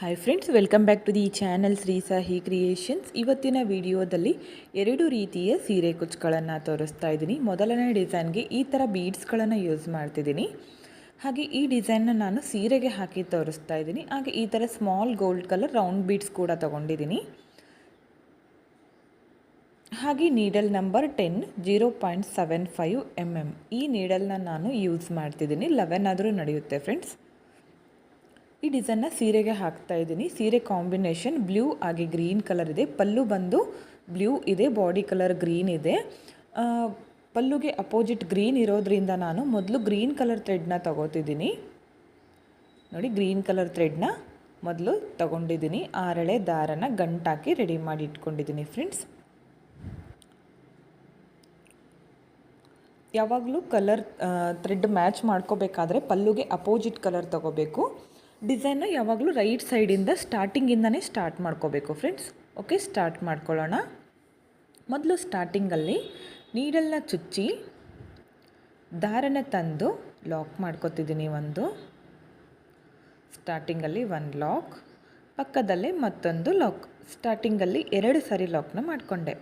Hi friends welcome back to the channel Shri Sahi creations ಇವತ್ತಿನ ವಿಡಿಯೋದಲ್ಲಿ ಎರಡು ರೀತಿಯ ಸೀರೆ ಕುಚ್ಚುಗಳನ್ನು ತೋರಿಸ್ತಾ ಇದ್ದೀನಿ. ಮೊದಲನೇ ಡಿಸೈನ್ಗೆ ಈ ಥರ ಬೀಡ್ಸ್ಗಳನ್ನು ಯೂಸ್ ಮಾಡ್ತಿದ್ದೀನಿ. ಹಾಗೆ ಈ ಡಿಸೈನ್ನ ನಾನು ಸೀರೆಗೆ ಹಾಕಿ ತೋರಿಸ್ತಾ ಇದ್ದೀನಿ. ಹಾಗೆ ಈ ಥರ small gold colour round beads ಕೂಡ ತೊಗೊಂಡಿದ್ದೀನಿ. ಹಾಗೆ needle number ten zero point seven five M M ಈ ನೀಡಲ್ನ ನಾನು ಯೂಸ್ ಮಾಡ್ತಿದ್ದೀನಿ. ಲೆವೆನ್ ಆದರೂ ನಡೆಯುತ್ತೆ ಫ್ರೆಂಡ್ಸ್ ಈ ಡಿಸೈನ್ನ ಸೀರೆಗೆ ಹಾಕ್ತಾ ಇದ್ದೀನಿ. ಸೀರೆ ಕಾಂಬಿನೇಷನ್ ಬ್ಲೂ ಹಾಗೆ ಗ್ರೀನ್ ಕಲರ್ ಇದೆ. ಪಲ್ಲು ಬಂದು ಬ್ಲೂ ಇದೆ ಬಾಡಿ ಕಲರ್ ಗ್ರೀನ್ ಇದೆ. ಪಲ್ಲುಗೆ ಅಪೋಸಿಟ್ ಗ್ರೀನ್ ಇರೋದ್ರಿಂದ ನಾನು ಮೊದಲು ಗ್ರೀನ್ ಕಲರ್ ಥ್ರೆಡ್ನ ತಗೋತಿದ್ದೀನಿ. ನೋಡಿ ಗ್ರೀನ್ ಕಲರ್ ಥ್ರೆಡ್ನ ಮೊದಲು ತಗೊಂಡಿದ್ದೀನಿ. ಆರಳೆ ದಾರನ ಗಂಟಾಕಿ ರೆಡಿ ಮಾಡಿ ಇಟ್ಕೊಂಡಿದ್ದೀನಿ ಫ್ರೆಂಡ್ಸ್ ಯಾವಾಗಲೂ ಕಲರ್ ಥ್ರೆಡ್ ಮ್ಯಾಚ್ ಮಾಡ್ಕೋಬೇಕಾದ್ರೆ ಪಲ್ಲುಗೆ ಅಪೋಸಿಟ್ ಕಲರ್ ತಗೋಬೇಕು. ಡಿಸೈನ್ನ ಯಾವಾಗಲೂ ರೈಟ್ ಸೈಡಿಂದ ಸ್ಟಾರ್ಟಿಂಗಿಂದನೇ ಸ್ಟಾರ್ಟ್ ಮಾಡ್ಕೋಬೇಕು ಫ್ರೆಂಡ್ಸ್ ಓಕೆ ಸ್ಟಾರ್ಟ್ ಮಾಡ್ಕೊಳ್ಳೋಣ. ಮೊದಲು ಸ್ಟಾರ್ಟಿಂಗಲ್ಲಿ ನೀಡಲ್ನ ಚುಚ್ಚಿ ದಾರನ ತಂದು ಲಾಕ್ ಮಾಡ್ಕೋತಿದ್ದೀನಿ ಒಂದು. ಸ್ಟಾರ್ಟಿಂಗಲ್ಲಿ ಒಂದು ಲಾಕ್ ಪಕ್ಕದಲ್ಲೇ ಮತ್ತೊಂದು ಲಾಕ್ ಸ್ಟಾರ್ಟಿಂಗಲ್ಲಿ ಎರಡು ಸರಿ ಲಾಕ್ನ ಮಾಡಿಕೊಂಡೆ.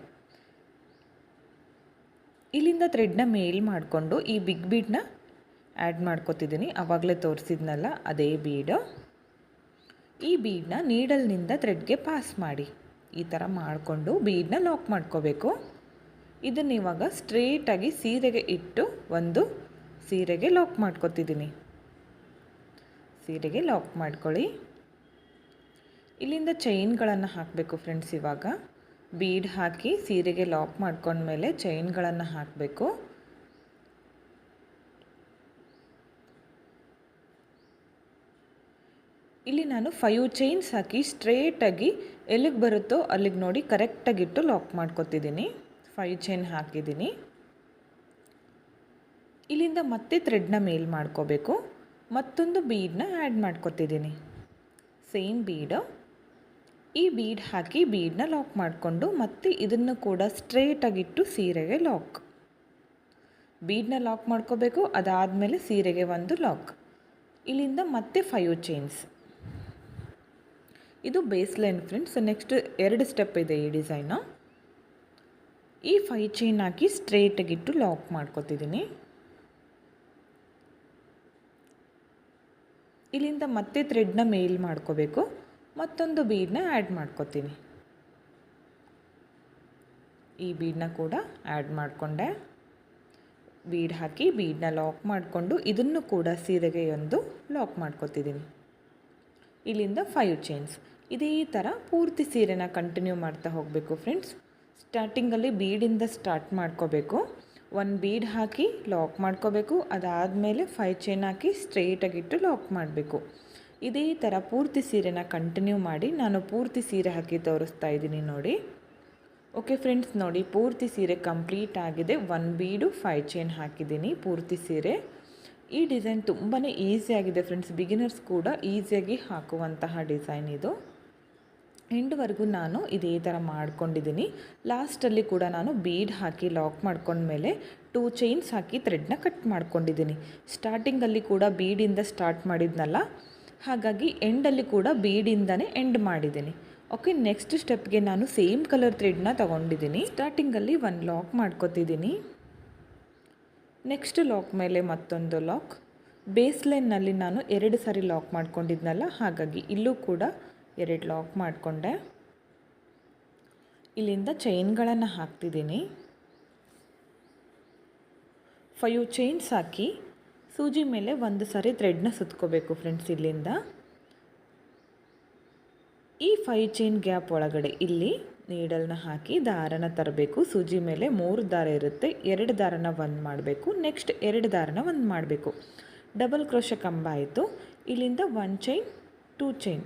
ಇಲ್ಲಿಂದ ಥ್ರೆಡ್ನ ಮೇಲ್ ಮಾಡಿಕೊಂಡು ಈ ಬಿಗ್ ಬೀಡನ್ನ ಆ್ಯಡ್ ಮಾಡ್ಕೊತಿದ್ದೀನಿ. ಆವಾಗಲೇ ತೋರಿಸಿದ್ನಲ್ಲ, ಅದೇ ಬೀಡು. ಈ ಬೀಡನ್ನ ನೀಡಲ್ನಿಂದ ಥ್ರೆಡ್ಗೆ ಪಾಸ್ ಮಾಡಿ. ಈ ಥರ ಮಾಡಿಕೊಂಡು ಬೀಡನ್ನ ಲಾಕ್ ಮಾಡ್ಕೋಬೇಕು. ಇದನ್ನು ಇವಾಗ ಸ್ಟ್ರೇಟಾಗಿ ಸೀರೆಗೆ ಇಟ್ಟು ಒಂದು ಸೀರೆಗೆ ಲಾಕ್ ಮಾಡ್ಕೊತಿದ್ದೀನಿ. ಸೀರೆಗೆ ಲಾಕ್ ಮಾಡ್ಕೊಳ್ಳಿ. ಇಲ್ಲಿಂದ ಚೈನ್ಗಳನ್ನು ಹಾಕಬೇಕು ಫ್ರೆಂಡ್ಸ್ ಇವಾಗ. ಬೀಡ್ ಹಾಕಿ ಸೀರೆಗೆ ಲಾಕ್ ಮಾಡ್ಕೊಂಡ್ಮೇಲೆ ಚೈನ್ಗಳನ್ನು ಹಾಕಬೇಕು. ಇಲ್ಲಿ ನಾನು ಫೈವ್ ಚೈನ್ಸ್ ಹಾಕಿ ಸ್ಟ್ರೇಟಾಗಿ ಎಲ್ಲಿಗೆ ಬರುತ್ತೋ ಅಲ್ಲಿಗೆ ನೋಡಿ ಕರೆಕ್ಟಾಗಿಟ್ಟು ಲಾಕ್ ಮಾಡ್ಕೋತಿದ್ದೀನಿ ಫೈವ್ ಚೈನ್ ಹಾಕಿದ್ದೀನಿ ಇಲ್ಲಿಂದ ಮತ್ತೆ ಥ್ರೆಡ್ನ ಮೇಲ್ ಮಾಡ್ಕೋಬೇಕು. ಮತ್ತೊಂದು ಬೀಡನ್ನ ಆ್ಯಡ್ ಮಾಡ್ಕೋತಿದ್ದೀನಿ ಸೇಮ್ ಬೀಡು ಈ ಬೀಡ್ ಹಾಕಿ ಬೀಡನ್ನ ಲಾಕ್ ಮಾಡಿಕೊಂಡು ಮತ್ತೆ ಇದನ್ನು ಕೂಡ ಸ್ಟ್ರೇಟಾಗಿಟ್ಟು ಸೀರೆಗೆ ಲಾಕ್ ಬೀಡನ್ನ ಲಾಕ್ ಮಾಡ್ಕೋಬೇಕು, ಅದಾದಮೇಲೆ ಸೀರೆಗೆ ಒಂದು ಲಾಕ್ ಇಲ್ಲಿಂದ ಮತ್ತೆ ಫೈವ್ ಚೈನ್ಸ್ ಇದು ಬೇಸ್ ಲೈನ್ ಫ್ರೆಂಡ್ಸ್ ನೆಕ್ಸ್ಟ್ ಎರಡು ಸ್ಟೆಪ್ ಇದೆ ಈ ಡಿಸೈನು ಈ ಫೈ ಚೈನ್ ಹಾಕಿ ಸ್ಟ್ರೇಟಾಗಿಟ್ಟು ಲಾಕ್ ಮಾಡ್ಕೋತಿದ್ದೀನಿ. ಇಲ್ಲಿಂದ ಮತ್ತೆ ಥ್ರೆಡ್ನ ಮೇಲ್ ಮಾಡ್ಕೋಬೇಕು. ಮತ್ತೊಂದು ಬೀಡನ್ನ ಆ್ಯಡ್ ಮಾಡ್ಕೊತೀನಿ. ಈ ಬೀಡನ್ನ ಕೂಡ ಆ್ಯಡ್ ಮಾಡಿಕೊಂಡೆ. ಬೀಡ್ ಹಾಕಿ ಬೀಡನ್ನ ಲಾಕ್ ಮಾಡಿಕೊಂಡು ಇದನ್ನು ಕೂಡ ಸೀರೆಗೆ ಒಂದು ಲಾಕ್ ಮಾಡ್ಕೋತಿದ್ದೀನಿ. ಇಲ್ಲಿಂದ ಫೈವ್ ಚೈನ್ಸ್ ಇದೇ ಥರ ಪೂರ್ತಿ ಸೀರೆನ ಕಂಟಿನ್ಯೂ ಮಾಡ್ತಾ ಹೋಗಬೇಕು ಫ್ರೆಂಡ್ಸ್ ಸ್ಟಾರ್ಟಿಂಗಲ್ಲಿ ಬೀಡಿಂದ ಸ್ಟಾರ್ಟ್ ಮಾಡ್ಕೋಬೇಕು. ಒಂದು ಬೀಡ್ ಹಾಕಿ ಲಾಕ್ ಮಾಡ್ಕೋಬೇಕು. ಅದಾದಮೇಲೆ ಫೈ ಚೈನ್ ಹಾಕಿ ಸ್ಟ್ರೇಟಾಗಿಟ್ಟು ಲಾಕ್ ಮಾಡಬೇಕು. ಇದೇ ಥರ ಪೂರ್ತಿ ಸೀರೆನ ಕಂಟಿನ್ಯೂ ಮಾಡಿ ನಾನು ಪೂರ್ತಿ ಸೀರೆ ಹಾಕಿ ತೋರಿಸ್ತಾ ಇದ್ದೀನಿ ನೋಡಿ. ಓಕೆ ಫ್ರೆಂಡ್ಸ್ ನೋಡಿ ಪೂರ್ತಿ ಸೀರೆ ಕಂಪ್ಲೀಟ್ ಆಗಿದೆ. ಒನ್ ಬೀಡು ಫೈ ಚೈನ್ ಹಾಕಿದ್ದೀನಿ ಪೂರ್ತಿ ಸೀರೆ. ಈ ಡಿಸೈನ್ ತುಂಬಾ ಈಸಿಯಾಗಿದೆ ಫ್ರೆಂಡ್ಸ್ ಬಿಗಿನರ್ಸ್ ಕೂಡ ಈಸಿಯಾಗಿ ಹಾಕುವಂತಹ ಡಿಸೈನ್ ಇದು. ಎಂಡ್ವರೆಗೂ ನಾನು ಇದೇ ಥರ ಮಾಡ್ಕೊಂಡಿದ್ದೀನಿ. ಲಾಸ್ಟಲ್ಲಿ ಕೂಡ ನಾನು ಬೀಡ್ ಹಾಕಿ ಲಾಕ್ ಮಾಡ್ಕೊಂಡ್ಮೇಲೆ ಟೂ ಚೈನ್ಸ್ ಹಾಕಿ ಥ್ರೆಡ್ನ ಕಟ್ ಮಾಡ್ಕೊಂಡಿದ್ದೀನಿ. ಸ್ಟಾರ್ಟಿಂಗಲ್ಲಿ ಕೂಡ ಬೀಡಿಂದ ಸ್ಟಾರ್ಟ್ ಮಾಡಿದ್ನಲ್ಲ, ಹಾಗಾಗಿ ಎಂಡಲ್ಲಿ ಕೂಡ ಬೀಡಿಂದನೇ ಎಂಡ್ ಮಾಡಿದ್ದೀನಿ. ಓಕೆ, ನೆಕ್ಸ್ಟ್ ಸ್ಟೆಪ್ಗೆ ನಾನು ಸೇಮ್ ಕಲರ್ ಥ್ರೆಡ್ನ ತೊಗೊಂಡಿದ್ದೀನಿ. ಸ್ಟಾರ್ಟಿಂಗಲ್ಲಿ ಒಂದು ಲಾಕ್ ಮಾಡ್ಕೊತಿದ್ದೀನಿ. ನೆಕ್ಸ್ಟ್ ಲಾಕ್ ಮೇಲೆ ಮತ್ತೊಂದು ಲಾಕ್. ಬೇಸ್ಲೈನ್ನಲ್ಲಿ ನಾನು ಎರಡು ಸಾರಿ ಲಾಕ್ ಮಾಡ್ಕೊಂಡಿದ್ನಲ್ಲ, ಹಾಗಾಗಿ ಇಲ್ಲೂ ಕೂಡ ಎರಡು ಲಾಕ್ ಮಾಡಿಕೊಂಡೆ. ಇಲ್ಲಿಂದ ಚೈನ್ಗಳನ್ನು ಹಾಕ್ತಿದ್ದೀನಿ. ಫೈವ್ ಚೈನ್ಸ್ ಹಾಕಿ ಸೂಜಿ ಮೇಲೆ ಒಂದು ಸಾರಿ ಥ್ರೆಡ್ನ ಸುತ್ಕೋಬೇಕು ಫ್ರೆಂಡ್ಸ್ ಇಲ್ಲಿಂದ. ಈ ಫೈವ್ ಚೈನ್ ಗ್ಯಾಪ್ ಒಳಗಡೆ ಇಲ್ಲಿ ನೀಡಲ್ನ ಹಾಕಿ ದಾರನ ತರಬೇಕು. ಸೂಜಿ ಮೇಲೆ ಮೂರು ದಾರ ಇರುತ್ತೆ. ಎರಡು ದಾರನ ಒಂದು ಮಾಡಬೇಕು. ನೆಕ್ಸ್ಟ್ ಎರಡು ದಾರನ ಒಂದು ಮಾಡಬೇಕು. ಡಬಲ್ ಕ್ರೋಶ ಕಂಬ ಆಯಿತು. ಇಲ್ಲಿಂದ one chain, two chain.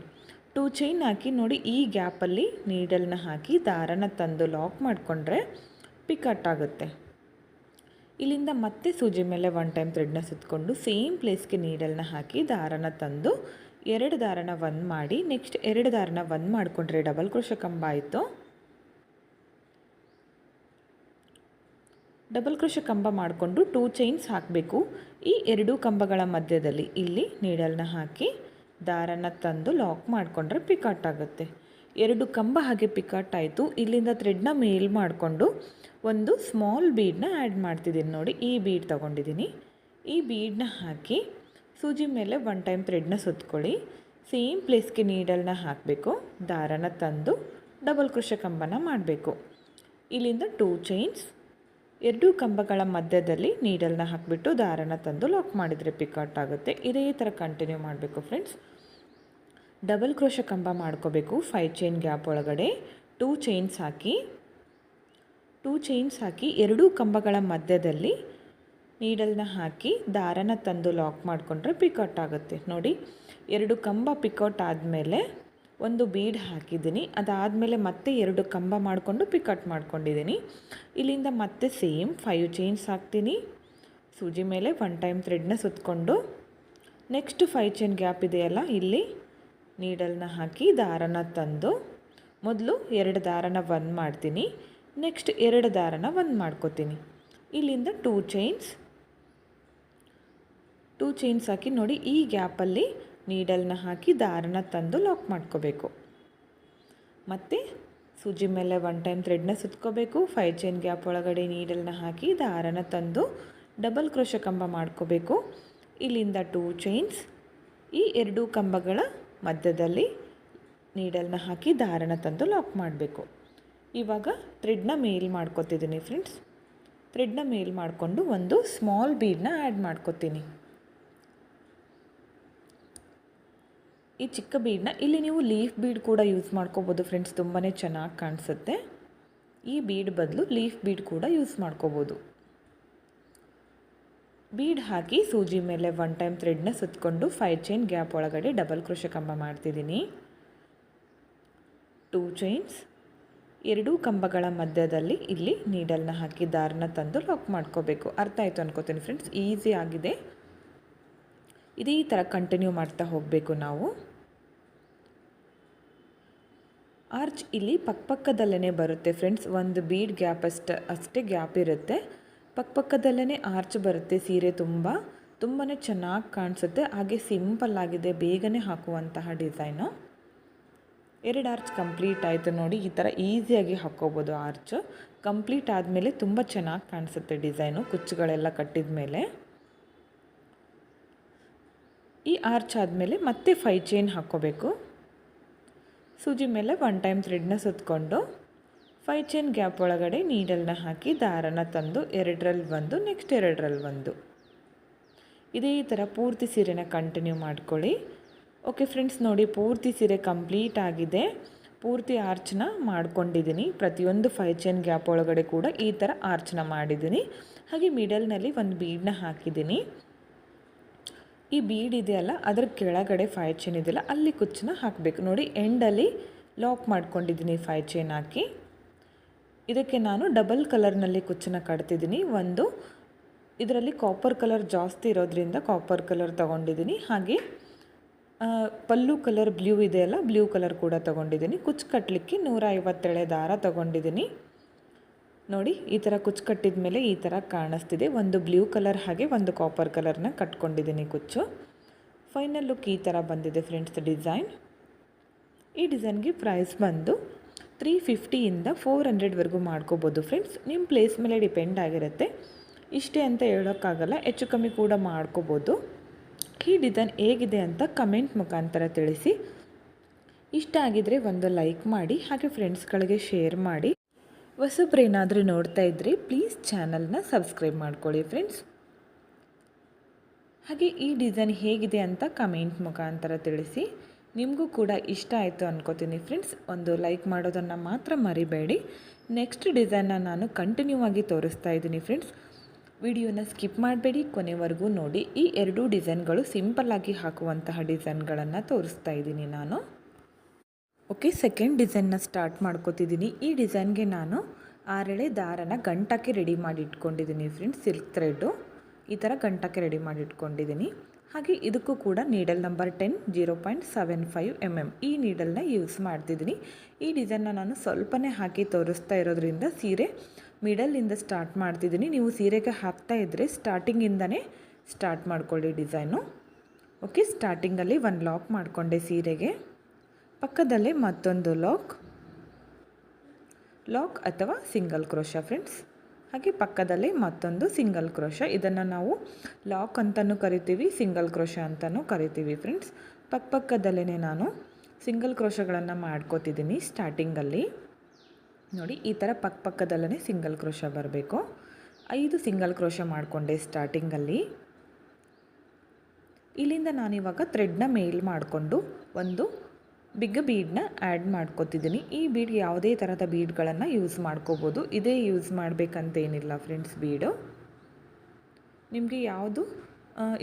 Two chain ಹಾಕಿ ನೋಡಿ, ಈ ಗ್ಯಾಪಲ್ಲಿ ನೀಡಲ್ನ ಹಾಕಿ ದಾರನ ತಂದು ಲಾಕ್ ಮಾಡಿಕೊಂಡ್ರೆ ಪಿಕಟ್ ಆಗುತ್ತೆ. ಇಲ್ಲಿಂದ ಮತ್ತೆ ಸೂಜಿ ಮೇಲೆ ಒನ್ ಟೈಮ್ ಥ್ರೆಡ್ನ ಸುತ್ತಕೊಂಡು ಸೇಮ್ ಪ್ಲೇಸ್ಗೆ ನೀಡಲ್ನ ಹಾಕಿ ದಾರನ ತಂದು ಎರಡು ದಾರನ ಒಂದು ಮಾಡಿ ನೆಕ್ಸ್ಟ್ ಎರಡು ದಾರನ ಒಂದು ಮಾಡಿಕೊಂಡ್ರೆ ಡಬಲ್ ಕ್ರೋಶ ಕಂಬ ಆಯಿತು. ಡಬಲ್ ಕ್ರೋಶ ಕಂಬ ಮಾಡಿಕೊಂಡು ಟೂ ಚೈನ್ಸ್ ಹಾಕಬೇಕು. ಈ ಎರಡೂ ಕಂಬಗಳ ಮಧ್ಯದಲ್ಲಿ ಇಲ್ಲಿ ನೀಡಲ್ನ ಹಾಕಿ ದಾರನ ತಂದು ಲಾಕ್ ಮಾಡಿಕೊಂಡ್ರೆ ಪಿಕಾಟ್ ಆಗುತ್ತೆ. ಎರಡು ಕಂಬ ಹಾಗೆ ಪಿಕಾಟ್ ಆಯಿತು. ಇಲ್ಲಿಂದ ಥ್ರೆಡ್ನ ಮೇಲ್ ಮಾಡಿಕೊಂಡು ಒಂದು ಸ್ಮಾಲ್ ಬೀಡನ್ನ ಆ್ಯಡ್ ಮಾಡ್ತಿದ್ದೀನಿ ನೋಡಿ. ಈ ಬೀಡ್ ತೊಗೊಂಡಿದ್ದೀನಿ. ಈ ಬೀಡನ್ನ ಹಾಕಿ ಸೂಜಿ ಮೇಲೆ ಒನ್ ಟೈಮ್ ಥ್ರೆಡ್ನ ಸುತ್ಕೊಳ್ಳಿ. ಸೇಮ್ ಪ್ಲೇಸ್ಗೆ ನೀಡಲ್ನ ಹಾಕಬೇಕು. ದಾರನ ತಂದು ಡಬಲ್ ಕೃಷ ಕಂಬನ ಮಾಡಬೇಕು. ಇಲ್ಲಿಂದ ಟೂ ಚೈನ್ಸ್ ಎರಡೂ ಕಂಬಗಳ ಮಧ್ಯದಲ್ಲಿ ನೀಡಲ್ನ ಹಾಕಿಬಿಟ್ಟು ದಾರನ ತಂದು ಲಾಕ್ ಮಾಡಿದರೆ ಪಿಕಾಟ್ ಆಗುತ್ತೆ. ಇದೇ ಥರ ಕಂಟಿನ್ಯೂ ಮಾಡಬೇಕು ಫ್ರೆಂಡ್ಸ್ ಡಬಲ್ ಕ್ರೋಶ ಕಂಬ ಮಾಡ್ಕೋಬೇಕು ಫೈವ್ ಚೈನ್ ಗ್ಯಾಪ್ ಒಳಗಡೆ. ಟೂ ಚೈನ್ಸ್ ಹಾಕಿ ಟೂ ಚೈನ್ಸ್ ಹಾಕಿ, ಎರಡೂ ಕಂಬಗಳ ಮಧ್ಯದಲ್ಲಿ ನೀಡಲ್ನ ಹಾಕಿ, ದಾರನ ತಂದು ಲಾಕ್ ಮಾಡಿಕೊಂಡ್ರೆ ಪಿಕೌಟ್ ಆಗುತ್ತೆ. ನೋಡಿ, ಎರಡು ಕಂಬ ಪಿಕೌಟ್ ಆದಮೇಲೆ ಒಂದು ಬೀಡ್ ಹಾಕಿದ್ದೀನಿ. ಅದಾದಮೇಲೆ ಮತ್ತೆ ಎರಡು ಕಂಬ ಮಾಡಿಕೊಂಡು ಪಿಕೌಟ್ ಮಾಡ್ಕೊಂಡಿದ್ದೀನಿ. ಇಲ್ಲಿಂದ ಮತ್ತೆ ಸೇಮ್ ಫೈವ್ ಚೈನ್ಸ್ ಹಾಕ್ತೀನಿ. ಸೂಜಿ ಮೇಲೆ ಒನ್ ಟೈಮ್ ಥ್ರೆಡ್ನ ಸುತ್ತಕೊಂಡು ನೆಕ್ಸ್ಟ್ ಫೈವ್ ಚೈನ್ ಗ್ಯಾಪ್ ಇದೆಯಲ್ಲ, ಇಲ್ಲಿ ನೀಡಲ್ನ ಹಾಕಿ ದಾರನ ತಂದು ಮೊದಲು ಎರಡು ದಾರನ ಒಂದು ಮಾಡ್ತೀನಿ. ನೆಕ್ಸ್ಟ್ ಎರಡು ದಾರನ ಒಂದು ಮಾಡ್ಕೋತೀನಿ. ಇಲ್ಲಿಂದ ಟೂ ಚೈನ್ಸ್ ಟೂ ಚೈನ್ಸ್ ಹಾಕಿ ನೋಡಿ ಈ ಗ್ಯಾಪಲ್ಲಿ ನೀಡಲ್ನ ಹಾಕಿ ದಾರನ ತಂದು ಲಾಕ್ ಮಾಡ್ಕೋಬೇಕು. ಮತ್ತು ಸೂಜಿ ಮೇಲೆ ಒನ್ ಟೈಮ್ ಥ್ರೆಡ್ನ ಸುತ್ಕೋಬೇಕು. ಫೈವ್ ಚೈನ್ ಗ್ಯಾಪ್ ಒಳಗಡೆ ನೀಡಲ್ನ ಹಾಕಿ ದಾರನ ತಂದು ಡಬಲ್ ಕ್ರೋಶ ಕಂಬ ಮಾಡ್ಕೋಬೇಕು. ಇಲ್ಲಿಂದ ಟೂ ಚೈನ್ಸ್ ಈ ಎರಡೂ ಕಂಬಗಳ ಮಧ್ಯದಲ್ಲಿ ನೀಡಲ್ನ ಹಾಕಿ ದಾರನ ತಂದು ಲಾಕ್ ಮಾಡಬೇಕು. ಇವಾಗ ಥ್ರೆಡ್ನ ಮೇಲ್ ಮಾಡ್ಕೊತಿದ್ದೀನಿ ಫ್ರೆಂಡ್ಸ್ ಥ್ರೆಡ್ನ ಮೇಲ್ ಮಾಡಿಕೊಂಡು ಒಂದು ಸ್ಮಾಲ್ ಬೀಡನ್ನ ಆ್ಯಡ್ ಮಾಡ್ಕೊತೀನಿ. ಈ ಚಿಕ್ಕ ಬೀಡನ್ನ ಇಲ್ಲಿ ನೀವು ಲೀಫ್ ಬೀಡ್ ಕೂಡ ಯೂಸ್ ಮಾಡ್ಕೋಬೋದು ಫ್ರೆಂಡ್ಸ್ ತುಂಬಾ ಚೆನ್ನಾಗಿ ಕಾಣಿಸುತ್ತೆ. ಈ ಬೀಡ್ ಬದಲು ಲೀಫ್ ಬೀಡ್ ಕೂಡ ಯೂಸ್ ಮಾಡ್ಕೋಬೋದು. ಬೀಡ್ ಹಾಕಿ ಸೂಜಿ ಮೇಲೆ ಒನ್ ಟೈಮ್ ಥ್ರೆಡ್ನ ಸುತ್ತಕೊಂಡು ಫೈವ್ ಚೈನ್ ಗ್ಯಾಪ್ ಒಳಗಡೆ ಡಬಲ್ ಕ್ರೋಶ ಕಂಬ ಮಾಡ್ತಿದ್ದೀನಿ. ಟೂ ಚೈನ್ಸ್ ಎರಡೂ ಕಂಬಗಳ ಮಧ್ಯದಲ್ಲಿ ಇಲ್ಲಿ ನೀಡಲ್ನ ಹಾಕಿ ದಾರನ ತಂದು ಲಾಕ್ ಮಾಡ್ಕೋಬೇಕು. ಅರ್ಥ ಆಯಿತು ಅನ್ಕೋತೀನಿ ಫ್ರೆಂಡ್ಸ್ ಈಸಿ ಆಗಿದೆ. ಇದೇ ಥರ ಕಂಟಿನ್ಯೂ ಮಾಡ್ತಾ ಹೋಗಬೇಕು ನಾವು. ಆರ್ಚ್ ಇಲ್ಲಿ ಪಕ್ಕಪಕ್ಕದಲ್ಲೇ ಬರುತ್ತೆ ಫ್ರೆಂಡ್ಸ್ ಒಂದು ಬೀಡ್ ಗ್ಯಾಪ್ ಅಷ್ಟು, ಅಷ್ಟೇ ಗ್ಯಾಪ್ ಇರುತ್ತೆ. ಪಕ್ಕಪಕ್ಕದಲ್ಲೇ ಆರ್ಚ್ ಬರುತ್ತೆ ಸೀರೆ ತುಂಬ. ತುಂಬಾ ಚೆನ್ನಾಗಿ ಕಾಣಿಸುತ್ತೆ. ಹಾಗೆ ಸಿಂಪಲ್ ಆಗಿದೆ. ಬೇಗನೆ ಹಾಕುವಂತಹ ಡಿಸೈನು. ಎರಡು ಆರ್ಚ್ ಕಂಪ್ಲೀಟ್ ಆಯಿತು ನೋಡಿ. ಈ ಥರ ಈಸಿಯಾಗಿ ಹಾಕ್ಕೋಬೋದು ಆರ್ಚು. ಕಂಪ್ಲೀಟ್ ಆದಮೇಲೆ ತುಂಬ ಚೆನ್ನಾಗಿ ಕಾಣಿಸುತ್ತೆ ಡಿಸೈನು. ಕುಚ್ಚುಗಳೆಲ್ಲ ಕಟ್ಟಿದ ಮೇಲೆ ಈ ಆರ್ಚ್ ಆದಮೇಲೆ ಮತ್ತೆ ಫೈ ಚೈನ್ ಹಾಕ್ಕೋಬೇಕು. ಸೂಜಿ ಮೇಲೆ ಒನ್ ಟೈಮ್ ಥ್ರೆಡ್ನ ಸುತ್ತಕೊಂಡು ಫೈ ಚೈನ್ ಗ್ಯಾಪ್ ಒಳಗಡೆ ನೀಡಲ್ನ ಹಾಕಿ ದಾರನ ತಂದು ಎರಡರಲ್ಲಿ ಒಂದು, ನೆಕ್ಸ್ಟ್ ಎರಡರಲ್ಲಿ ಒಂದು. ಇದೇ ಥರ ಪೂರ್ತಿ ಸೀರೆನ ಕಂಟಿನ್ಯೂ ಮಾಡ್ಕೊಳ್ಳಿ. ಓಕೆ ಫ್ರೆಂಡ್ಸ್ ನೋಡಿ ಪೂರ್ತಿ ಸೀರೆ ಕಂಪ್ಲೀಟ್ ಆಗಿದೆ. ಪೂರ್ತಿ ಆರ್ಚನ ಮಾಡ್ಕೊಂಡಿದ್ದೀನಿ. ಪ್ರತಿಯೊಂದು ಫೈ ಚೈನ್ ಗ್ಯಾಪ್ ಒಳಗಡೆ ಕೂಡ ಈ ಥರ ಆರ್ಚನ ಮಾಡಿದ್ದೀನಿ. ಹಾಗೆ ಮಿಡಲ್ನಲ್ಲಿ ಒಂದು ಬೀಡನ್ನ ಹಾಕಿದ್ದೀನಿ. ಈ ಬೀಡ್ ಇದೆಯಲ್ಲ ಅದರ ಕೆಳಗಡೆ ಫೈ ಚೈನ್ ಇದೆಯಲ್ಲ ಅಲ್ಲಿ ಕುಚ್ಚನ್ನ ಹಾಕಬೇಕು. ನೋಡಿ ಎಂಡಲ್ಲಿ ಲಾಕ್ ಮಾಡ್ಕೊಂಡಿದ್ದೀನಿ ಫೈ ಚೈನ್ ಹಾಕಿ. ಇದಕ್ಕೆ ನಾನು ಡಬಲ್ ಕಲರ್ನಲ್ಲಿ ಕುಚ್ಚನ್ನ ಕಟ್ತಿದ್ದೀನಿ. ಒಂದು, ಇದರಲ್ಲಿ ಕಾಪರ್ ಕಲರ್ ಜಾಸ್ತಿ ಇರೋದ್ರಿಂದ ಕಾಪರ್ ಕಲರ್ ತೊಗೊಂಡಿದ್ದೀನಿ. ಹಾಗೆ ಪಲ್ಲು ಕಲರ್ ಬ್ಲೂ ಇದೆಯಲ್ಲ ಬ್ಲೂ ಕಲರ್ ಕೂಡ ತೊಗೊಂಡಿದ್ದೀನಿ. ಕುಚ್ಚು ಕಟ್ಟಲಿಕ್ಕೆ ನೂರ ಐವತ್ತೆಳೆ ದಾರ ತೊಗೊಂಡಿದ್ದೀನಿ. ನೋಡಿ, ಈ ಥರ ಕುಚ್ಚು ಕಟ್ಟಿದ ಮೇಲೆ ಈ ಥರ ಕಾಣಿಸ್ತಿದೆ. ಒಂದು ಬ್ಲೂ ಕಲರ್ ಹಾಗೆ ಒಂದು ಕಾಪರ್ ಕಲರ್ನ ಕಟ್ಕೊಂಡಿದ್ದೀನಿ ಕುಚ್ಚು. ಫೈನಲ್ ಲುಕ್ ಈ ಥರ ಬಂದಿದೆ ಫ್ರೆಂಡ್ಸ್ ಡಿಸೈನ್ ಈ ಡಿಸೈನ್ಗೆ ಪ್ರೈಸ್ ಬಂದು ತ್ರೀ ಫಿಫ್ಟಿಯಿಂದ ಫೋರ್ ಹಂಡ್ರೆಡ್ವರೆಗೂ ಮಾಡ್ಕೋಬೋದು ಫ್ರೆಂಡ್ಸ್ ನಿಮ್ಮ ಪ್ಲೇಸ್ ಮೇಲೆ ಡಿಪೆಂಡ್ ಆಗಿರುತ್ತೆ. ಇಷ್ಟೇ ಅಂತ ಹೇಳೋಕ್ಕಾಗಲ್ಲ, ಹೆಚ್ಚು ಕಮ್ಮಿ ಕೂಡ ಮಾಡ್ಕೋಬೋದು. ಈ ಡಿಸೈನ್ ಹೇಗಿದೆ ಅಂತ ಕಮೆಂಟ್ ಮುಖಾಂತರ ತಿಳಿಸಿ. ಇಷ್ಟ ಆಗಿದ್ರೆ ಒಂದು ಲೈಕ್ ಮಾಡಿ, ಹಾಗೆ ಫ್ರೆಂಡ್ಸ್ಗಳಿಗೆ ಶೇರ್ ಮಾಡಿ. ಹೊಸಬ್ರೇನಾದರೂ ನೋಡ್ತಾ ಇದ್ದರೆ ಪ್ಲೀಸ್ ಚಾನಲ್ನ ಸಬ್ಸ್ಕ್ರೈಬ್ ಮಾಡ್ಕೊಳ್ಳಿ ಫ್ರೆಂಡ್ಸ್ ಹಾಗೆ ಈ ಡಿಸೈನ್ ಹೇಗಿದೆ ಅಂತ ಕಮೆಂಟ್ ಮುಖಾಂತರ ತಿಳಿಸಿ. ನಿಮಗೂ ಕೂಡ ಇಷ್ಟ ಆಯಿತು ಅನ್ಕೋತೀನಿ ಫ್ರೆಂಡ್ಸ್. ಒಂದು ಲೈಕ್ ಮಾಡೋದನ್ನು ಮಾತ್ರ ಮರಿಬೇಡಿ. ನೆಕ್ಸ್ಟ್ ಡಿಸೈನ್ನ ನಾನು ಕಂಟಿನ್ಯೂ ಆಗಿ ತೋರಿಸ್ತಾ ಇದ್ದೀನಿ ಫ್ರೆಂಡ್ಸ್. ವಿಡಿಯೋನ ಸ್ಕಿಪ್ ಮಾಡಬೇಡಿ. ಕೊನೆವರೆಗೂ ನೋಡಿ. ಈ ಎರಡೂ ಡಿಸೈನ್ಗಳು ಸಿಂಪಲ್ಲಾಗಿ ಹಾಕುವಂತಹ ಡಿಸೈನ್ಗಳನ್ನು ತೋರಿಸ್ತಾ ಇದ್ದೀನಿ ನಾನು. ಓಕೆ, ಸೆಕೆಂಡ್ ಡಿಸೈನ್ನ ಸ್ಟಾರ್ಟ್ ಮಾಡ್ಕೋತಿದ್ದೀನಿ. ಈ ಡಿಸೈನ್ಗೆ ನಾನು ಆರೆಳೆ ದಾರನ ಗಂಟಕ್ಕೆ ರೆಡಿ ಮಾಡಿ ಇಟ್ಕೊಂಡಿದ್ದೀನಿ ಫ್ರೆಂಡ್ಸ್, ಸಿಲ್ಕ್ ಥ್ರೆಡ್ಡು. ಈ ಥರ ಗಂಟಕ್ಕೆ ರೆಡಿ ಮಾಡಿ ಇಟ್ಕೊಂಡಿದ್ದೀನಿ ಹಾಗೆ ಇದಕ್ಕೂ ಕೂಡ needle number ten zero point seven five M M ಈ ನೀಡಲ್ನ ಯೂಸ್ ಮಾಡ್ತಿದ್ದೀನಿ. ಈ ಡಿಸೈನ್ನ ನಾನು ಸ್ವಲ್ಪನೇ ಹಾಕಿ ತೋರಿಸ್ತಾ ಇರೋದ್ರಿಂದ ಸೀರೆ ಮಿಡಲಿಂದ ಸ್ಟಾರ್ಟ್ ಮಾಡ್ತಿದ್ದೀನಿ. ನೀವು ಸೀರೆಗೆ ಹಾಕ್ತಾ ಇದ್ದರೆ ಸ್ಟಾರ್ಟಿಂಗಿಂದನೇ ಸ್ಟಾರ್ಟ್ ಮಾಡ್ಕೊಳ್ಳಿ ಡಿಸೈನು ಓಕೆ ಸ್ಟಾರ್ಟಿಂಗಲ್ಲಿ ಒನ್ ಲಾಕ್ ಮಾಡಿಕೊಂಡೆ ಸೀರೆಗೆ. ಪಕ್ಕದಲ್ಲೇ ಮತ್ತೊಂದು ಲಾಕ್ ಲಾಕ್ ಅಥವಾ ಸಿಂಗಲ್ ಕ್ರೋಶ ಫ್ರೆಂಡ್ಸ್ ಹಾಗೆ ಪಕ್ಕದಲ್ಲಿ ಮತ್ತೊಂದು ಸಿಂಗಲ್ ಕ್ರೋಶ. ಇದನ್ನು ನಾವು ಲಾಕ್ ಅಂತಲೂ ಕರಿತೀವಿ, ಸಿಂಗಲ್ ಕ್ರೋಶ ಅಂತಲೂ ಕರಿತೀವಿ ಫ್ರೆಂಡ್ಸ್. ಪಕ್ಕಪಕ್ಕದಲ್ಲೇ ನಾನು ಸಿಂಗಲ್ ಕ್ರೋಶಗಳನ್ನು ಮಾಡ್ಕೋತಿದ್ದೀನಿ ಸ್ಟಾರ್ಟಿಂಗಲ್ಲಿ. ನೋಡಿ, ಈ ಥರ ಪಕ್ಕಪಕ್ಕದಲ್ಲೇ ಸಿಂಗಲ್ ಕ್ರೋಶ ಬರಬೇಕು. ಐದು ಸಿಂಗಲ್ ಕ್ರೋಶ ಮಾಡಿಕೊಂಡೆ ಸ್ಟಾರ್ಟಿಂಗಲ್ಲಿ. ಇಲ್ಲಿಂದ ನಾನಿವಾಗ ಥ್ರೆಡ್ನ ಮೇಲ್ ಮಾಡಿಕೊಂಡು ಒಂದು ಬಿಗ್ ಬೀಡನ್ನ ಆ್ಯಡ್ ಮಾಡ್ಕೋತಿದ್ದೀನಿ. ಈ ಬೀಡ್ ಯಾವುದೇ ಥರದ ಬೀಡ್ಗಳನ್ನು ಯೂಸ್ ಮಾಡ್ಕೋಬೋದು. ಇದೇ ಯೂಸ್ ಮಾಡಬೇಕಂತೇನಿಲ್ಲ ಫ್ರೆಂಡ್ಸ್ ಬೀಡು. ನಿಮಗೆ ಯಾವುದು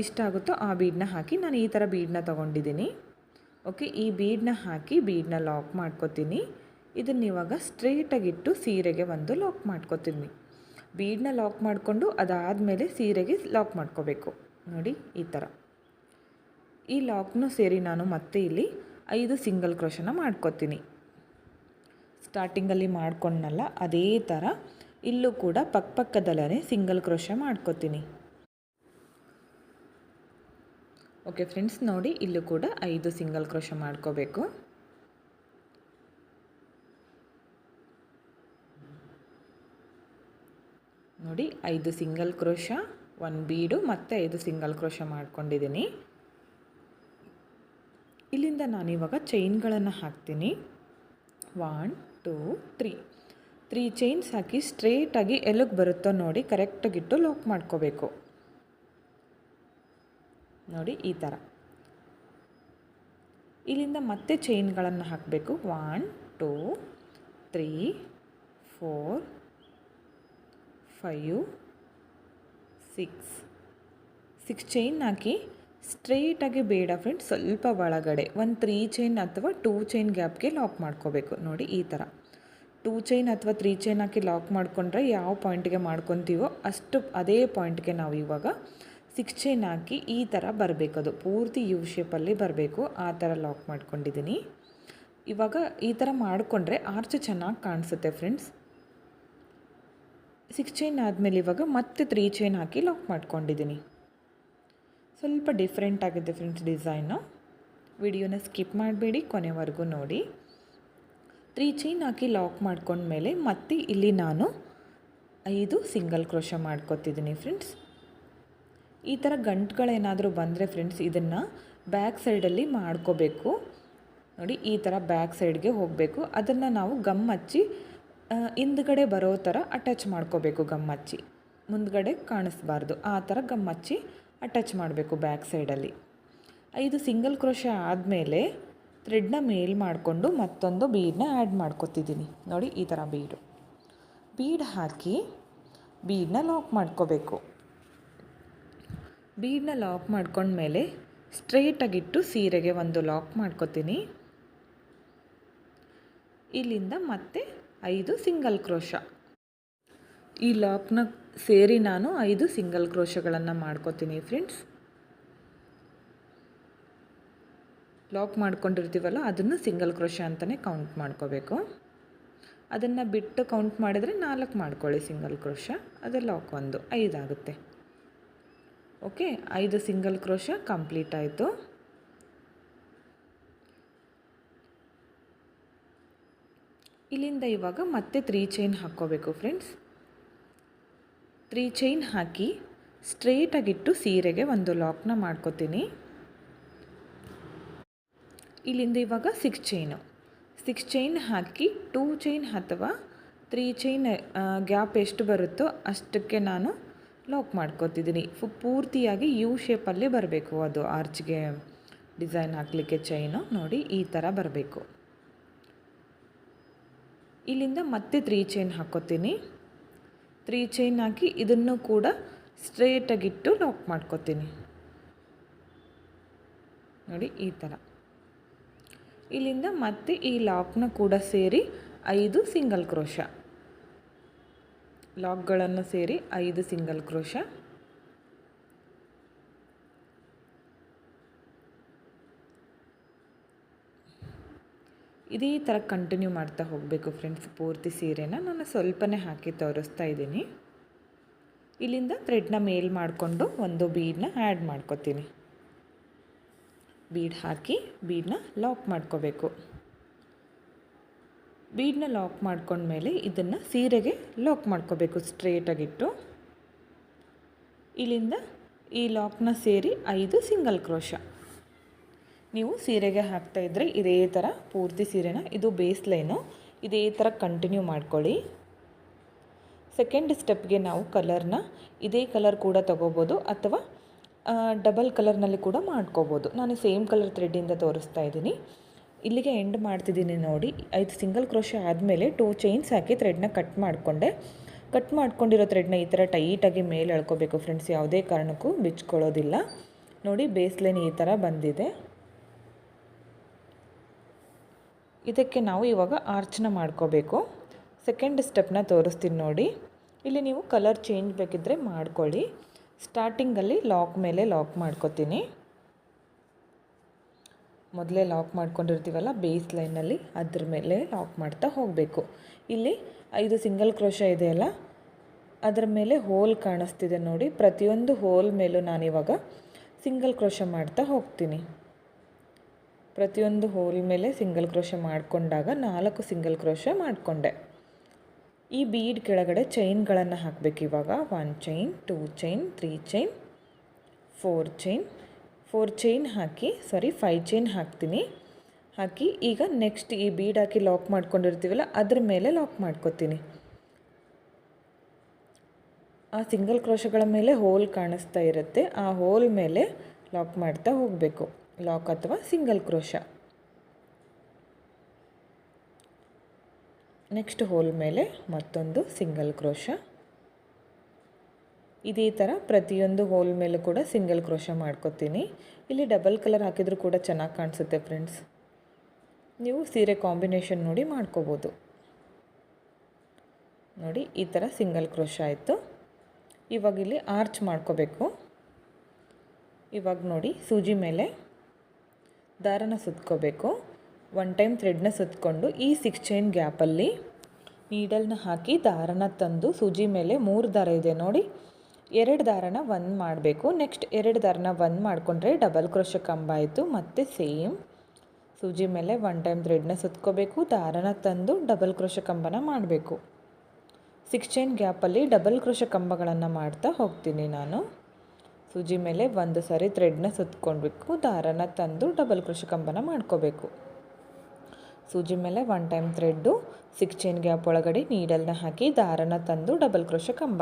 ಇಷ್ಟ ಆಗುತ್ತೋ ಆ ಬೀಡನ್ನ ಹಾಕಿ ನಾನು ಈ ಥರ ಬೀಡನ್ನ ತೊಗೊಂಡಿದ್ದೀನಿ. ಓಕೆ, ಈ ಬೀಡನ್ನ ಹಾಕಿ ಬೀಡನ್ನ ಲಾಕ್ ಮಾಡ್ಕೊತೀನಿ. ಇದನ್ನ ಇವಾಗ ಸ್ಟ್ರೇಟಾಗಿಟ್ಟು ಸೀರೆಗೆ ಒಂದು ಲಾಕ್ ಮಾಡ್ಕೊತೀನಿ. ಬೀಡನ್ನ ಲಾಕ್ ಮಾಡಿಕೊಂಡು ಅದಾದಮೇಲೆ ಸೀರೆಗೆ ಲಾಕ್ ಮಾಡ್ಕೋಬೇಕು. ನೋಡಿ, ಈ ಥರ. ಈ ಲಾಕ್ನೂ ಸೇರಿ ನಾನು ಮತ್ತೆ ಇಲ್ಲಿ ಐದು ಸಿಂಗಲ್ ಕ್ರೋಶನ ಮಾಡ್ಕೊತೀನಿ. ಸ್ಟಾರ್ಟಿಂಗಲ್ಲಿ ಮಾಡ್ಕೊಂಡನಲ್ಲ, ಅದೇ ಥರ ಇಲ್ಲೂ ಕೂಡ ಪಕ್ಕಪಕ್ಕದಲ್ಲೇ ಸಿಂಗಲ್ ಕ್ರೋಶ ಮಾಡ್ಕೊತೀನಿ. ಓಕೆ ಫ್ರೆಂಡ್ಸ್, ನೋಡಿ ಇಲ್ಲೂ ಕೂಡ ಐದು ಸಿಂಗಲ್ ಕ್ರೋಶ ಮಾಡ್ಕೋಬೇಕು. ನೋಡಿ, ಐದು ಸಿಂಗಲ್ ಕ್ರೋಶ ಒನ್ ಬೀಡು, ಮತ್ತು ಐದು ಸಿಂಗಲ್ ಕ್ರೋಶ ಮಾಡ್ಕೊಂಡಿದ್ದೀನಿ. ಇಲ್ಲಿಂದ ನಾನಿವಾಗ ಚೈನ್ಗಳನ್ನು ಹಾಕ್ತೀನಿ. One two three three chains ಹಾಕಿ ಸ್ಟ್ರೇಟಾಗಿ ಎಲ್ಲಿಗೆ ಬರುತ್ತೋ ನೋಡಿ ಕರೆಕ್ಟಾಗಿಟ್ಟು ಲಾಕ್ ಮಾಡ್ಕೋಬೇಕು. ನೋಡಿ, ಈ ಥರ ಇಲ್ಲಿಂದ ಮತ್ತೆ ಚೈನ್ಗಳನ್ನು ಹಾಕಬೇಕು. One two three four five six six chain ಹಾಕಿ ಸ್ಟ್ರೈಟಾಗಿ ಬೇಡ ಫ್ರೆಂಡ್ಸ್ ಸ್ವಲ್ಪ ಒಳಗಡೆ. ಒಂದು ತ್ರೀ ಚೈನ್ ಅಥವಾ ಟೂ ಚೈನ್ ಗ್ಯಾಪ್ಗೆ ಲಾಕ್ ಮಾಡ್ಕೋಬೇಕು. ನೋಡಿ ಈ ಥರ ಟೂ ಚೈನ್ ಅಥವಾ ತ್ರೀ ಚೈನ್ ಹಾಕಿ ಲಾಕ್ ಮಾಡಿಕೊಂಡ್ರೆ ಯಾವ ಪಾಯಿಂಟ್ಗೆ ಮಾಡ್ಕೊತೀವೋ ಅಷ್ಟು ಅದೇ ಪಾಯಿಂಟ್ಗೆ ನಾವು ಇವಾಗ ಸಿಕ್ಸ್ ಚೈನ್ ಹಾಕಿ ಈ ಥರ ಬರಬೇಕು ಅದು. ಪೂರ್ತಿ ಯು ಶೇಪಲ್ಲಿ ಬರಬೇಕು. ಆ ಥರ ಲಾಕ್ ಮಾಡ್ಕೊಂಡಿದ್ದೀನಿ ಇವಾಗ ಈ ಥರ ಮಾಡಿಕೊಂಡ್ರೆ ಆರ್ಚ್ ಚೆನ್ನಾಗಿ ಕಾಣಿಸುತ್ತೆ ಫ್ರೆಂಡ್ಸ್ ಸಿಕ್ಸ್ ಚೈನ್ ಆದಮೇಲೆ ಇವಾಗ ಮತ್ತೆ ತ್ರೀ ಚೈನ್ ಹಾಕಿ ಲಾಕ್ ಮಾಡ್ಕೊಂಡಿದ್ದೀನಿ ಸ್ವಲ್ಪ ಡಿಫ್ರೆಂಟ್ ಆಗಿದೆ ಫ್ರೆಂಡ್ಸ್ ಡಿಸೈನು ವಿಡಿಯೋನ ಸ್ಕಿಪ್ ಮಾಡಬೇಡಿ, ಕೊನೆವರೆಗೂ ನೋಡಿ. ತ್ರೀ ಚೈನ್ ಹಾಕಿ ಲಾಕ್ ಮಾಡ್ಕೊಂಡ್ಮೇಲೆ ಮತ್ತೆ ಇಲ್ಲಿ ನಾನು ಐದು ಸಿಂಗಲ್ ಕ್ರೋಶ ಮಾಡ್ಕೊತಿದ್ದೀನಿ ಫ್ರೆಂಡ್ಸ್ ಈ ಥರ ಗಂಟುಗಳೇನಾದರೂ ಬಂದರೆ ಫ್ರೆಂಡ್ಸ್ ಇದನ್ನು ಬ್ಯಾಕ್ ಸೈಡಲ್ಲಿ ಮಾಡ್ಕೋಬೇಕು. ನೋಡಿ, ಈ ಥರ ಬ್ಯಾಕ್ ಸೈಡ್ಗೆ ಹೋಗಬೇಕು. ಅದನ್ನು ನಾವು ಗಮ್ ಹಚ್ಚಿ ಹಿಂದ್ಗಡೆ ಬರೋ ಥರ ಅಟ್ಯಾಚ್ ಮಾಡ್ಕೋಬೇಕು ಗಮ್ ಹಚ್ಚಿ. ಮುಂದ್ಗಡೆ ಕಾಣಿಸ್ಬಾರ್ದು. ಆ ಥರ ಗಮ್ ಹಚ್ಚಿ ಅಟ್ಯಾಚ್ ಮಾಡಬೇಕು ಬ್ಯಾಕ್ ಸೈಡಲ್ಲಿ. ಐದು ಸಿಂಗಲ್ ಕ್ರೋಶ ಆದಮೇಲೆ ಥ್ರೆಡ್ನ ಮೇಲ್ ಮಾಡಿಕೊಂಡು ಮತ್ತೊಂದು ಬೀಡನ್ನ ಆ್ಯಡ್ ಮಾಡ್ಕೊತಿದ್ದೀನಿ. ನೋಡಿ, ಈ ಥರ ಬೀಡು. ಬೀಡ್ ಹಾಕಿ ಬೀಡನ್ನ ಲಾಕ್ ಮಾಡ್ಕೋಬೇಕು. ಬೀಡನ್ನ ಲಾಕ್ ಮಾಡ್ಕೊಂಡ್ಮೇಲೆ ಸ್ಟ್ರೇಟಾಗಿಟ್ಟು ಸೀರೆಗೆ ಒಂದು ಲಾಕ್ ಮಾಡ್ಕೊತೀನಿ. ಇಲ್ಲಿಂದ ಮತ್ತೆ ಐದು ಸಿಂಗಲ್ ಕ್ರೋಶ. ಈ ಲಾಕ್ನ ಸೇರಿ ನಾನು ಐದು ಸಿಂಗಲ್ ಕ್ರೋಶಗಳನ್ನು ಮಾಡ್ಕೋತೀನಿ ಫ್ರೆಂಡ್ಸ್ ಲಾಕ್ ಮಾಡ್ಕೊಂಡಿರ್ತೀವಲ್ಲ, ಅದನ್ನು ಸಿಂಗಲ್ ಕ್ರೋಶ ಅಂತಲೇ ಕೌಂಟ್ ಮಾಡ್ಕೋಬೇಕು. ಅದನ್ನು ಬಿಟ್ಟು ಕೌಂಟ್ ಮಾಡಿದರೆ ನಾಲ್ಕು ಮಾಡ್ಕೊಳ್ಳಿ ಸಿಂಗಲ್ ಕ್ರೋಶ ಅದು ಲಾಕ್ ಒಂದು ಐದಾಗುತ್ತೆ ಓಕೆ ಐದು ಸಿಂಗಲ್ ಕ್ರೋಶ ಕಂಪ್ಲೀಟ್ ಆಯಿತು. ಇಲ್ಲಿಂದ ಇವಾಗ ಮತ್ತೆ ತ್ರೀ ಚೈನ್ ಹಾಕ್ಕೋಬೇಕು ಫ್ರೆಂಡ್ಸ್ ತ್ರೀ ಚೈನ್ ಹಾಕಿ ಸ್ಟ್ರೇಟಾಗಿಟ್ಟು ಸೀರೆಗೆ ಒಂದು ಲಾಕ್ನ ಮಾಡ್ಕೋತೀನಿ. ಇಲ್ಲಿಂದ ಇವಾಗ ಸಿಕ್ಸ್ ಚೈನು ಸಿಕ್ಸ್ ಚೈನ್ ಹಾಕಿ ಟೂ ಚೈನ್ ಅಥವಾ ತ್ರೀ ಚೈನ್ ಗ್ಯಾಪ್ ಎಷ್ಟು ಬರುತ್ತೋ ಅಷ್ಟಕ್ಕೆ ನಾನು ಲಾಕ್ ಮಾಡ್ಕೋತಿದ್ದೀನಿ. ಫು, ಪೂರ್ತಿಯಾಗಿ ಯು ಶೇಪಲ್ಲೇ ಬರಬೇಕು ಅದು ಆರ್ಚ್ಗೆ ಡಿಸೈನ್ ಹಾಕಲಿಕ್ಕೆ ಚೈನು ನೋಡಿ ಈ ಥರ ಬರಬೇಕು. ಇಲ್ಲಿಂದ ಮತ್ತೆ ತ್ರೀ ಚೈನ್ ಹಾಕ್ಕೋತೀನಿ. ತ್ರೀ ಚೈನ್ ಹಾಕಿ ಇದನ್ನು ಕೂಡ ಸ್ಟ್ರೇಟಾಗಿಟ್ಟು ಲಾಕ್ ಮಾಡ್ಕೋತೀನಿ. ನೋಡಿ ಈ ಥರ ಇಲ್ಲಿಂದ ಮತ್ತೆ ಈ ಲಾಕ್ನ ಕೂಡ ಸೇರಿ ಐದು ಸಿಂಗಲ್ ಕ್ರೋಶ ಲಾಕ್ಗಳನ್ನು ಸೇರಿ ಐದು ಸಿಂಗಲ್ ಕ್ರೋಶ ಇದೇ ಥರ ಕಂಟಿನ್ಯೂ ಮಾಡ್ತಾ ಹೋಗಬೇಕು ಫ್ರೆಂಡ್ಸ್ ಪೂರ್ತಿ ಸೀರೆನ ನಾನು ಸ್ವಲ್ಪನೇ ಹಾಕಿ ತೋರಿಸ್ತಾ ಇದ್ದೀನಿ. ಇಲ್ಲಿಂದ ಥ್ರೆಡ್ನ ಮೇಲ್ ಮಾಡಿಕೊಂಡು ಒಂದು ಬೀಡನ್ನ ಆ್ಯಡ್ ಮಾಡ್ಕೊತೀನಿ. ಬೀಡ್ ಹಾಕಿ ಬೀಡನ್ನ ಲಾಕ್ ಮಾಡ್ಕೋಬೇಕು. ಬೀಡನ್ನ ಲಾಕ್ ಮಾಡ್ಕೊಂಡ್ಮೇಲೆ ಇದನ್ನು ಸೀರೆಗೆ ಲಾಕ್ ಮಾಡ್ಕೋಬೇಕು ಸ್ಟ್ರೇಟಾಗಿಟ್ಟು ಇಲ್ಲಿಂದ ಈ ಲಾಕ್ನ ಸೇರಿ ಐದು ಸಿಂಗಲ್ ಕ್ರೋಶ ನೀವು ಸೀರೆಗೆ ಹಾಕ್ತಾ ಇದ್ದರೆ ಇದೇ ಥರ ಪೂರ್ತಿ ಸೀರೆನ, ಇದು ಬೇಸ್ ಲೈನು ಇದೇ ಥರ ಕಂಟಿನ್ಯೂ ಮಾಡ್ಕೊಳ್ಳಿ. ಸೆಕೆಂಡ್ ಸ್ಟೆಪ್ಗೆ ನಾವು ಕಲರ್ನ ಇದೇ ಕಲರ್ ಕೂಡ ತಗೋಬೋದು ಅಥವಾ ಡಬಲ್ ಕಲರ್ನಲ್ಲಿ ಕೂಡ ಮಾಡ್ಕೋಬೋದು. ನಾನು ಸೇಮ್ ಕಲರ್ ಥ್ರೆಡ್ಡಿಂದ ತೋರಿಸ್ತಾ ಇದ್ದೀನಿ. ಇಲ್ಲಿಗೆ ಎಂಡ್ ಮಾಡ್ತಿದ್ದೀನಿ ನೋಡಿ. ಐದು ಸಿಂಗಲ್ ಕ್ರೋಶ ಆದಮೇಲೆ ಟೂ ಚೈನ್ಸ್ ಹಾಕಿ ಥ್ರೆಡ್ನ ಕಟ್ ಮಾಡಿಕೊಂಡೆ. ಕಟ್ ಮಾಡ್ಕೊಂಡಿರೋ ಥ್ರೆಡ್ನ ಈ ಥರ ಟೈಟಾಗಿ ಮೇಲೆ ಎಳ್ಕೋಬೇಕು ಫ್ರೆಂಡ್ಸ್ ಯಾವುದೇ ಕಾರಣಕ್ಕೂ ಬಿಚ್ಕೊಳ್ಳೋದಿಲ್ಲ. ನೋಡಿ ಬೇಸ್ ಲೈನ್ ಈ ಥರ ಬಂದಿದೆ. ಇದಕ್ಕೆ ನಾವು ಇವಾಗ ಆರ್ಚನ ಮಾಡ್ಕೋಬೇಕು. ಸೆಕೆಂಡ್ ಸ್ಟೆಪ್ನ ತೋರಿಸ್ತೀನಿ ನೋಡಿ. ಇಲ್ಲಿ ನೀವು ಕಲರ್ ಚೇಂಜ್ ಬೇಕಿದ್ದರೆ ಮಾಡ್ಕೊಳ್ಳಿ. ಸ್ಟಾರ್ಟಿಂಗಲ್ಲಿ ಲಾಕ್ ಮೇಲೆ ಲಾಕ್ ಮಾಡ್ಕೋತೀನಿ. ಮೊದಲೇ ಲಾಕ್ ಮಾಡ್ಕೊಂಡಿರ್ತೀವಲ್ಲ ಬೇಸ್ ಲೈನಲ್ಲಿ ಅದ್ರ ಮೇಲೆ ಲಾಕ್ ಮಾಡ್ತಾ ಹೋಗಬೇಕು. ಇಲ್ಲಿ ಐದು ಸಿಂಗಲ್ ಕ್ರೋಶ ಇದೆಯಲ್ಲ ಅದರ ಮೇಲೆ ಹೋಲ್ ಕಾಣಿಸ್ತಿದೆ ನೋಡಿ. ಪ್ರತಿಯೊಂದು ಹೋಲ್ ಮೇಲೂ ನಾನಿವಾಗ ಸಿಂಗಲ್ ಕ್ರೋಶ ಮಾಡ್ತಾ ಹೋಗ್ತೀನಿ. ಪ್ರತಿಯೊಂದು ಹೋಲ್ ಮೇಲೆ ಸಿಂಗಲ್ ಕ್ರೋಶ ಮಾಡಿಕೊಂಡಾಗ ನಾಲ್ಕು ಸಿಂಗಲ್ ಕ್ರೋಶ ಮಾಡಿಕೊಂಡೆ. ಈ ಬೀಡ್ ಕೆಳಗಡೆ ಚೈನ್ಗಳನ್ನು ಹಾಕಬೇಕು ಇವಾಗ. One chain, two chain, three chain, four chain. Four chain ಹಾಕಿ, ಸಾರಿ, ಫೈವ್ ಚೈನ್ ಹಾಕ್ತೀನಿ. ಹಾಕಿ ಈಗ ನೆಕ್ಸ್ಟ್ ಈ ಬೀಡ್ ಹಾಕಿ ಲಾಕ್ ಮಾಡ್ಕೊಂಡಿರ್ತೀವಲ್ಲ, ಅದ್ರ ಮೇಲೆ ಲಾಕ್ ಮಾಡ್ಕೊತೀನಿ. ಆ ಸಿಂಗಲ್ ಕ್ರೋಶಗಳ ಮೇಲೆ ಹೋಲ್ ಕಾಣಿಸ್ತಾ ಇರುತ್ತೆ. ಆ ಹೋಲ್ ಮೇಲೆ ಲಾಕ್ ಮಾಡ್ತಾ ಹೋಗಬೇಕು. ಲಾಕ್ ಅಥವಾ ಸಿಂಗಲ್ ಕ್ರೋಶ. ನೆಕ್ಸ್ಟ್ ಹೋಲ್ ಮೇಲೆ ಮತ್ತೊಂದು ಸಿಂಗಲ್ ಕ್ರೋಶ. ಇದೇ ಥರ ಪ್ರತಿಯೊಂದು ಹೋಲ್ ಮೇಲೂ ಕೂಡ ಸಿಂಗಲ್ ಕ್ರೋಶ ಮಾಡ್ಕೊತೀನಿ. ಇಲ್ಲಿ ಡಬಲ್ ಕಲರ್ ಹಾಕಿದರೂ ಕೂಡ ಚೆನ್ನಾಗಿ ಕಾಣಿಸುತ್ತೆ ಫ್ರೆಂಡ್ಸ್. ನೀವು ಸೀರೆ ಕಾಂಬಿನೇಷನ್ ನೋಡಿ ಮಾಡ್ಕೋಬೋದು. ನೋಡಿ, ಈ ಥರ ಸಿಂಗಲ್ ಕ್ರೋಶ ಆಯಿತು. ಇವಾಗ ಇಲ್ಲಿ ಆರ್ಚ್ ಮಾಡ್ಕೋಬೇಕು. ಇವಾಗ ನೋಡಿ, ಸೂಜಿ ಮೇಲೆ ದಾರನ ಸುತ್ಕೋಬೇಕು. ಒನ್ ಟೈಮ್ ಥ್ರೆಡ್ನ ಸುತ್ಕೊಂಡು ಈ ಸಿಕ್ಸ್ ಚೈನ್ ಗ್ಯಾಪಲ್ಲಿ ನೀಡಲ್ನ ಹಾಕಿ ದಾರನ ತಂದು ಸೂಜಿ ಮೇಲೆ ಮೂರು ದಾರ ಇದೆ ನೋಡಿ. ಎರಡು ದಾರನ ಒನ್ ಮಾಡಬೇಕು. ನೆಕ್ಸ್ಟ್ ಎರಡು ದಾರನ ಒನ್ ಮಾಡಿಕೊಂಡ್ರೆ ಡಬಲ್ ಕ್ರೋಶ ಕಂಬ ಆಯಿತು. ಮತ್ತು ಸೇಮ್ ಸೂಜಿ ಮೇಲೆ ಒನ್ ಟೈಮ್ ಥ್ರೆಡ್ನ ಸುತ್ಕೋಬೇಕು. ದಾರನ ತಂದು ಡಬಲ್ ಕ್ರೋಶ ಕಂಬನ ಮಾಡಬೇಕು. ಸಿಕ್ಸ್ ಚೈನ್ ಗ್ಯಾಪಲ್ಲಿ ಡಬಲ್ ಕ್ರೋಶ ಕಂಬಗಳನ್ನು ಮಾಡ್ತಾ ಹೋಗ್ತೀನಿ ನಾನು. ಸೂಜಿ ಮೇಲೆ ಒಂದು ಸಾರಿ ಥ್ರೆಡ್ನ ಸುತ್ಕೊಳ್ಬೇಕು. ದಾರನ ತಂದು ಡಬಲ್ ಕೃಷಿ ಕಂಬನ ಮಾಡ್ಕೋಬೇಕು. ಸೂಜಿ ಮೇಲೆ one time thread six chain gap ಒಳಗಡೆ ನೀಡಲ್ನ ಹಾಕಿ ದಾರನ ತಂದು ಡಬಲ್ ಕ್ರೋಶ ಕಂಬ.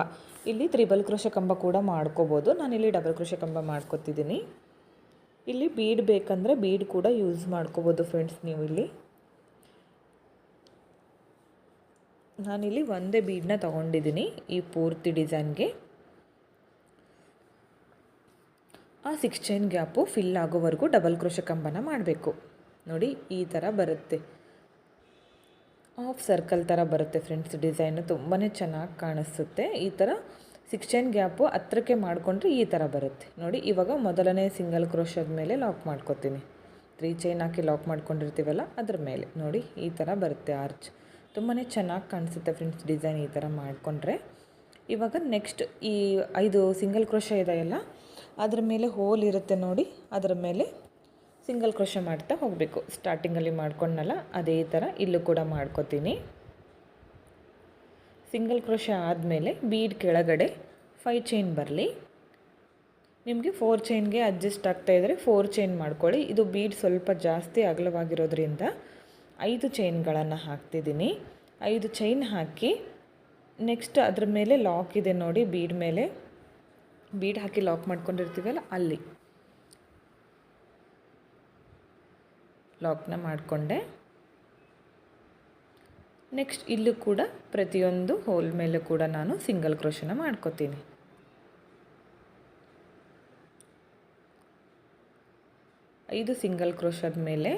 ಇಲ್ಲಿ ತ್ರಿಬಲ್ ಕ್ರೋಶ ಕಂಬ ಕೂಡ ಮಾಡ್ಕೋಬೋದು. ನಾನಿಲ್ಲಿ ಡಬಲ್ ಕೃಷಿ ಕಂಬ ಮಾಡ್ಕೊತಿದ್ದೀನಿ ಇಲ್ಲಿ ಬೀಡ್ ಬೇಕಂದರೆ ಬೀಡ್ ಕೂಡ ಯೂಸ್ ಮಾಡ್ಕೋಬೋದು ಫ್ರೆಂಡ್ಸ್ ನೀವು ಇಲ್ಲಿ ನಾನಿಲ್ಲಿ ಒಂದೇ ಬೀಡನ್ನ ತೊಗೊಂಡಿದ್ದೀನಿ ಈ ಪೂರ್ತಿ ಡಿಸೈನ್ಗೆ ಆ ಸಿಕ್ಸ್ ಚೈನ್ ಗ್ಯಾಪು ಫಿಲ್ ಆಗೋವರೆಗೂ ಡಬಲ್ ಕ್ರೋಶ ಕಂಬನ ಮಾಡಬೇಕು. ನೋಡಿ, ಈ ಥರ ಬರುತ್ತೆ. ಆಫ್ ಸರ್ಕಲ್ ಥರ ಬರುತ್ತೆ ಫ್ರೆಂಡ್ಸ್ ಡಿಸೈನು ತುಂಬಾ ಚೆನ್ನಾಗಿ ಕಾಣಿಸುತ್ತೆ. ಈ ಥರ ಸಿಕ್ಸ್ ಚೈನ್ ಗ್ಯಾಪು ಹತ್ತಿರಕ್ಕೆ ಮಾಡಿಕೊಂಡ್ರೆ ಈ ಥರ ಬರುತ್ತೆ. ನೋಡಿ, ಇವಾಗ ಮೊದಲನೇ ಸಿಂಗಲ್ ಕ್ರೋಶದ ಮೇಲೆ ಲಾಕ್ ಮಾಡ್ಕೊತೀನಿ. ತ್ರೀ ಚೈನ್ ಹಾಕಿ ಲಾಕ್ ಮಾಡ್ಕೊಂಡಿರ್ತೀವಲ್ಲ, ಅದ್ರ ಮೇಲೆ. ನೋಡಿ, ಈ ಥರ ಬರುತ್ತೆ ಆರ್ಚ್ ತುಂಬಾ ಚೆನ್ನಾಗಿ ಕಾಣಿಸುತ್ತೆ ಫ್ರೆಂಡ್ಸ್ ಡಿಸೈನ್ ಈ ಥರ ಮಾಡಿಕೊಂಡ್ರೆ. ಇವಾಗ ನೆಕ್ಸ್ಟ್ ಈ ಐದು ಸಿಂಗಲ್ ಕ್ರೋಶ ಇದೆಯಲ್ಲ ಅದ್ರ ಮೇಲೆ ಹೋಲ್ ಇರುತ್ತೆ ನೋಡಿ, ಅದರ ಮೇಲೆ ಸಿಂಗಲ್ ಕ್ರೋಶ ಮಾಡ್ತಾ ಹೋಗಬೇಕು. ಸ್ಟಾರ್ಟಿಂಗಲ್ಲಿ ಮಾಡ್ಕೊಂಡಲ್ಲ ಅದೇ ಥರ ಇಲ್ಲೂ ಕೂಡ ಮಾಡ್ಕೋತೀನಿ. ಸಿಂಗಲ್ ಕ್ರೋಶ ಆದಮೇಲೆ ಬೀಡ್ ಕೆಳಗಡೆ ಫೈವ್ ಚೈನ್ ಬರಲಿ. ನಿಮಗೆ ಫೋರ್ ಚೈನ್ಗೆ ಅಡ್ಜಸ್ಟ್ ಇದ್ದರೆ ಫೋರ್ ಚೈನ್ ಮಾಡ್ಕೊಳ್ಳಿ. ಇದು ಬೀಡ್ ಸ್ವಲ್ಪ ಜಾಸ್ತಿ ಅಗಲವಾಗಿರೋದ್ರಿಂದ ಐದು ಚೈನ್ಗಳನ್ನು ಹಾಕ್ತಿದ್ದೀನಿ. ಐದು ಚೈನ್ ಹಾಕಿ ನೆಕ್ಸ್ಟ್ ಅದ್ರ ಮೇಲೆ ಲಾಕ್ ಇದೆ ನೋಡಿ ಬೀಡ್ ಮೇಲೆ. ಬೀಡ್ ಹಾಕಿ ಲಾಕ್ ಮಾಡ್ಕೊಂಡಿರ್ತೀವಲ್ಲ ಅಲ್ಲಿ. ಲಾಕ್ನ ಮಾಡಿಕೊಂಡೆ. ನೆಕ್ಸ್ಟ್ ಇಲ್ಲೂ ಕೂಡ ಪ್ರತಿಯೊಂದು ಹೋಲ್ ಮೇಲೂ ಕೂಡ ನಾನು ಸಿಂಗಲ್ ಕ್ರೋಶನ ಮಾಡ್ಕೋತೀನಿ. ಐದು ಸಿಂಗಲ್ ಕ್ರೋಶದ ಮೇಲೆ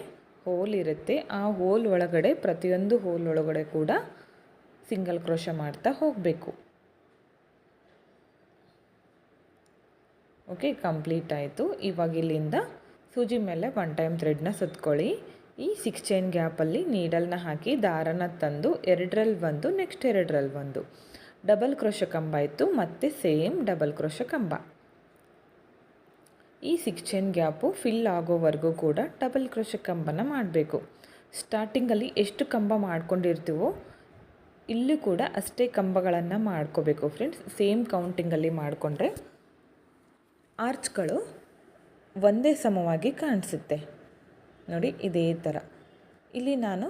ಹೋಲ್ ಇರುತ್ತೆ. ಆ ಹೋಲ್ ಒಳಗಡೆ ಪ್ರತಿಯೊಂದು ಹೋಲ್ ಒಳಗಡೆ ಕೂಡ ಸಿಂಗಲ್ ಕ್ರೋಶ ಮಾಡ್ತಾ ಹೋಗಬೇಕು. ಓಕೆ ಕಂಪ್ಲೀಟ್ ಆಯಿತು. ಇವಾಗ ಇಲ್ಲಿಂದ ಸೂಜಿ ಮೇಲೆ ಒನ್ ಟೈಮ್ ಥ್ರೆಡ್ನ ಸುತ್ಕೊಳ್ಳಿ. ಈ ಸಿಕ್ಸ್ ಚೈನ್ ಗ್ಯಾಪಲ್ಲಿ ನೀಡಲ್ನ ಹಾಕಿ ದಾರನ ತಂದು ಎರಡರಲ್ಲಿ ಒಂದು ನೆಕ್ಸ್ಟ್ ಎರಡರಲ್ಲಿ ಒಂದು. ಡಬಲ್ ಕ್ರೋಶ ಕಂಬ ಇತ್ತು, ಮತ್ತು ಸೇಮ್ ಡಬಲ್ ಕ್ರೋಶ ಕಂಬ. ಈ ಸಿಕ್ಸ್ ಚೈನ್ ಗ್ಯಾಪು ಫಿಲ್ ಆಗೋವರೆಗೂ ಕೂಡ ಡಬಲ್ ಕ್ರೋಶ ಕಂಬನ ಮಾಡಬೇಕು. ಸ್ಟಾರ್ಟಿಂಗಲ್ಲಿ ಎಷ್ಟು ಕಂಬ ಮಾಡ್ಕೊಂಡಿರ್ತೀವೋ ಇಲ್ಲೂ ಕೂಡ ಅಷ್ಟೇ ಕಂಬಗಳನ್ನು ಮಾಡ್ಕೋಬೇಕು ಫ್ರೆಂಡ್ಸ್ ಸೇಮ್ ಕೌಂಟಿಂಗಲ್ಲಿ ಮಾಡಿಕೊಂಡ್ರೆ ಆರ್ಚ್ಗಳು ಒಂದೇ ಸಮವಾಗಿ ಕಾಣಿಸುತ್ತೆ. ನೋಡಿ, ಇದೇ ಥರ ಇಲ್ಲಿ ನಾನು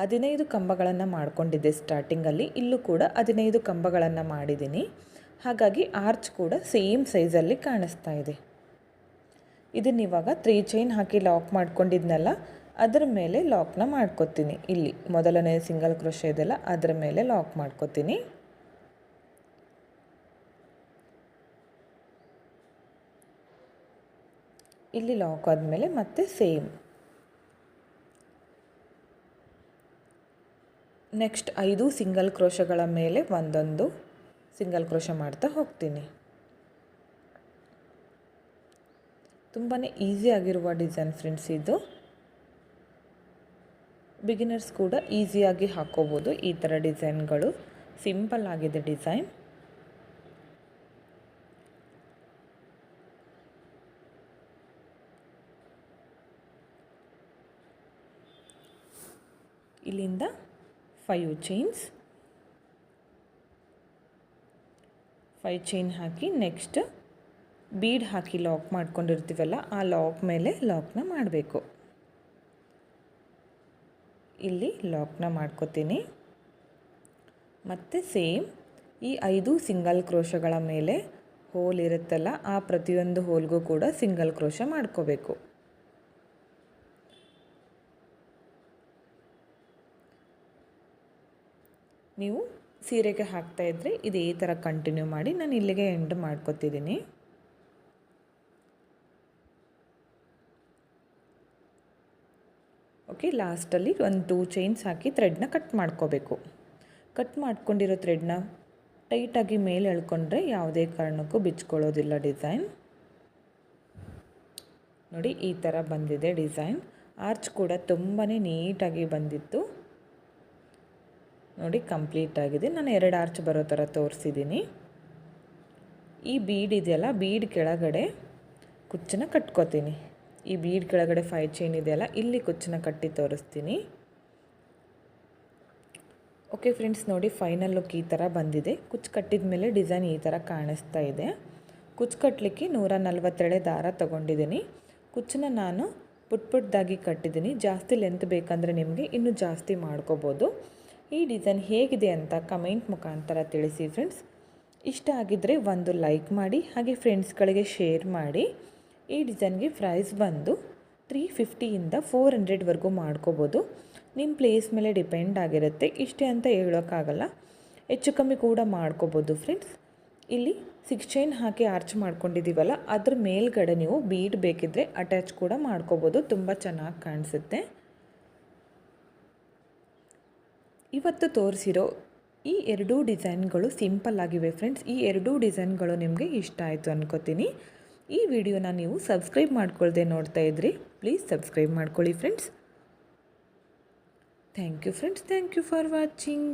ಹದಿನೈದು ಕಂಬಗಳನ್ನು ಮಾಡಿಕೊಂಡಿದ್ದೆ ಸ್ಟಾರ್ಟಿಂಗಲ್ಲಿ. ಇಲ್ಲೂ ಕೂಡ ಹದಿನೈದು ಕಂಬಗಳನ್ನು ಮಾಡಿದ್ದೀನಿ. ಹಾಗಾಗಿ ಆರ್ಚ್ ಕೂಡ ಸೇಮ್ ಸೈಜಲ್ಲಿ ಕಾಣಿಸ್ತಾ ಇದೆ. ಇದನ್ನ ಇವಾಗ ತ್ರೀ ಚೈನ್ ಹಾಕಿ ಲಾಕ್ ಮಾಡ್ಕೊಂಡಿದ್ನಲ್ಲ, ಅದರ ಮೇಲೆ ಲಾಕ್ನ ಮಾಡ್ಕೊತೀನಿ. ಇಲ್ಲಿ ಮೊದಲನೇ ಸಿಂಗಲ್ ಕ್ರೋಶ ಇದೆಲ್ಲ ಅದರ ಮೇಲೆ ಲಾಕ್ ಮಾಡ್ಕೊತೀನಿ. ಇಲ್ಲಿ ಲಾಕ್ ಆದಮೇಲೆ ಮತ್ತೆ ಸೇಮ್ ನೆಕ್ಸ್ಟ್ ಐದು ಸಿಂಗಲ್ ಕ್ರೋಶಗಳ ಮೇಲೆ ಒಂದೊಂದು ಸಿಂಗಲ್ ಕ್ರೋಶ ಮಾಡ್ತಾ ಹೋಗ್ತೀನಿ. ತುಂಬಾ ಈಸಿ ಆಗಿರುವ ಡಿಸೈನ್ ಫ್ರೆಂಡ್ಸ್ ಇದು. ಬಿಗಿನರ್ಸ್ ಕೂಡ ಈಸಿಯಾಗಿ ಹಾಕೋಬೋದು ಈ ಥರ ಡಿಸೈನ್ಗಳು ಸಿಂಪಲ್ ಆಗಿದೆ ಡಿಸೈನ್ ಇಲ್ಲಿಂದ ಫೈವ್ ಚೈನ್ಸ್ ಫೈವ್ ಚೈನ್ ಹಾಕಿ ನೆಕ್ಸ್ಟ್ ಬೀಡ್ ಹಾಕಿ ಲಾಕ್ ಮಾಡ್ಕೊಂಡಿರ್ತೀವಲ್ಲ, ಆ ಲಾಕ್ ಮೇಲೆ ಲಾಕ್ನ ಮಾಡಬೇಕು. ಇಲ್ಲಿ ಲಾಕ್ನ ಮಾಡ್ಕೋತೀನಿ. ಮತ್ತು ಸೇಮ್ ಈ ಐದು ಸಿಂಗಲ್ ಕ್ರೋಶಗಳ ಮೇಲೆ ಹೋಲ್ ಇರುತ್ತಲ್ಲ, ಆ ಪ್ರತಿಯೊಂದು ಹೋಲ್ಗೂ ಕೂಡ ಸಿಂಗಲ್ ಕ್ರೋಶ ಮಾಡ್ಕೋಬೇಕು. ನೀವು ಸೀರೆಗೆ ಹಾಕ್ತಾ ಇದ್ದರೆ ಇದೇ ಥರ ಕಂಟಿನ್ಯೂ ಮಾಡಿ ನಾನು ಇಲ್ಲಿಗೆ ಎಂಡ್ ಮಾಡ್ಕೊತಿದ್ದೀನಿ. ಓಕೆ ಲಾಸ್ಟಲ್ಲಿ ಒಂದು ಟೂ ಚೈನ್ಸ್ ಹಾಕಿ ಥ್ರೆಡ್ನ ಕಟ್ ಮಾಡ್ಕೋಬೇಕು. ಕಟ್ ಮಾಡ್ಕೊಂಡಿರೋ ಥ್ರೆಡ್ನ ಟೈಟಾಗಿ ಮೇಲೆ ಎಳ್ಕೊಂಡ್ರೆ ಯಾವುದೇ ಕಾರಣಕ್ಕೂ ಬಿಚ್ಕೊಳ್ಳೋದಿಲ್ಲ ಡಿಸೈನ್ ನೋಡಿ, ಈ ಥರ ಬಂದಿದೆ ಡಿಸೈನ್ ಆರ್ಚ್ ಕೂಡ ತುಂಬಾ ನೀಟಾಗಿ ಬಂದಿತ್ತು. ನೋಡಿ ಕಂಪ್ಲೀಟ್ ಆಗಿದೆ. ನಾನು ಎರಡು ಆರ್ಚ್ ಬರೋ ಥರ ತೋರಿಸಿದ್ದೀನಿ. ಈ ಬೀಡ್ ಇದೆಯಲ್ಲ ಬೀಡ್ ಕೆಳಗಡೆ ಕುಚ್ಚನ್ನ ಕಟ್ಕೋತೀನಿ. ಈ ಬೀಡ್ ಕೆಳಗಡೆ ಫೈ ಚೈನ್ ಇದೆಯಲ್ಲ, ಇಲ್ಲಿ ಕುಚ್ಚನ್ನ ಕಟ್ಟಿ ತೋರಿಸ್ತೀನಿ. ಓಕೆ ಫ್ರೆಂಡ್ಸ್ ನೋಡಿ ಫೈನಲ್ ಲುಕ್ ಈ ಥರ ಬಂದಿದೆ. ಕುಚ್ಚು ಕಟ್ಟಿದ ಮೇಲೆ ಡಿಸೈನ್ ಈ ಥರ ಕಾಣಿಸ್ತಾ ಇದೆ. ಕುಚ್ಚು ಕಟ್ಟಲಿಕ್ಕೆ ನೂರ ನಲ್ವತ್ತೆರಡೆ ದಾರ ತೊಗೊಂಡಿದ್ದೀನಿ. ಕುಚ್ಚನ್ನ ನಾನು ಪುಟ್ ಪುಟ್ದಾಗಿ ಕಟ್ಟಿದ್ದೀನಿ. ಜಾಸ್ತಿ ಲೆಂತ್ ಬೇಕಂದರೆ ನಿಮಗೆ ಇನ್ನೂ ಜಾಸ್ತಿ ಮಾಡ್ಕೋಬೋದು. ಈ ಡಿಸೈನ್ ಹೇಗಿದೆ ಅಂತ ಕಮೆಂಟ್ ಮುಖಾಂತರ ತಿಳಿಸಿ ಫ್ರೆಂಡ್ಸ್ ಇಷ್ಟ ಆಗಿದ್ದರೆ ಒಂದು ಲೈಕ್ ಮಾಡಿ, ಹಾಗೆ ಫ್ರೆಂಡ್ಸ್ಗಳಿಗೆ ಶೇರ್ ಮಾಡಿ. ಈ ಡಿಸೈನ್ಗೆ ಪ್ರೈಸ್ ಬಂದು ತ್ರೀ ಫಿಫ್ಟಿಯಿಂದ ಫೋರ್ ಹಂಡ್ರೆಡ್ವರೆಗೂ ಮಾಡ್ಕೋಬೋದು. ನಿಮ್ಮ ಪ್ಲೇಸ್ ಮೇಲೆ ಡಿಪೆಂಡ್ ಆಗಿರುತ್ತೆ. ಇಷ್ಟೇ ಅಂತ ಹೇಳೋಕ್ಕಾಗಲ್ಲ. ಹೆಚ್ಚು ಕಮ್ಮಿ ಕೂಡ ಮಾಡ್ಕೋಬೋದು ಫ್ರೆಂಡ್ಸ್ ಇಲ್ಲಿ ಸಿಕ್ಸ್ ಚೈನ್ ಹಾಕಿ ಆರ್ಚ್ ಮಾಡ್ಕೊಂಡಿದ್ದೀವಲ್ಲ ಅದ್ರ ಮೇಲ್ಗಡೆ ನೀವು ಬೀಡ್ ಬೇಕಿದ್ದರೆ ಅಟ್ಯಾಚ್ ಕೂಡ ಮಾಡ್ಕೋಬೋದು. ತುಂಬ ಚೆನ್ನಾಗಿ ಕಾಣಿಸುತ್ತೆ. ಇವತ್ತು ತೋರಿಸಿರೋ ಈ ಎರಡೂ ಡಿಸೈನ್ಗಳು ಸಿಂಪಲ್ ಆಗಿವೆ ಫ್ರೆಂಡ್ಸ್. ಈ ಎರಡೂ ಡಿಸೈನ್ಗಳು ನಿಮಗೆ ಇಷ್ಟ ಆಯಿತು ಅನ್ಕೋತೀನಿ. ಈ ವಿಡಿಯೋನ ನೀವು ಸಬ್ಸ್ಕ್ರೈಬ್ ಮಾಡ್ಕೊಳ್ಳದೆ ನೋಡ್ತಾ ಇದ್ರಿ. ಪ್ಲೀಸ್ ಸಬ್ಸ್ಕ್ರೈಬ್ ಮಾಡ್ಕೊಳ್ಳಿ friends. Thank you friends. Thank you for watching.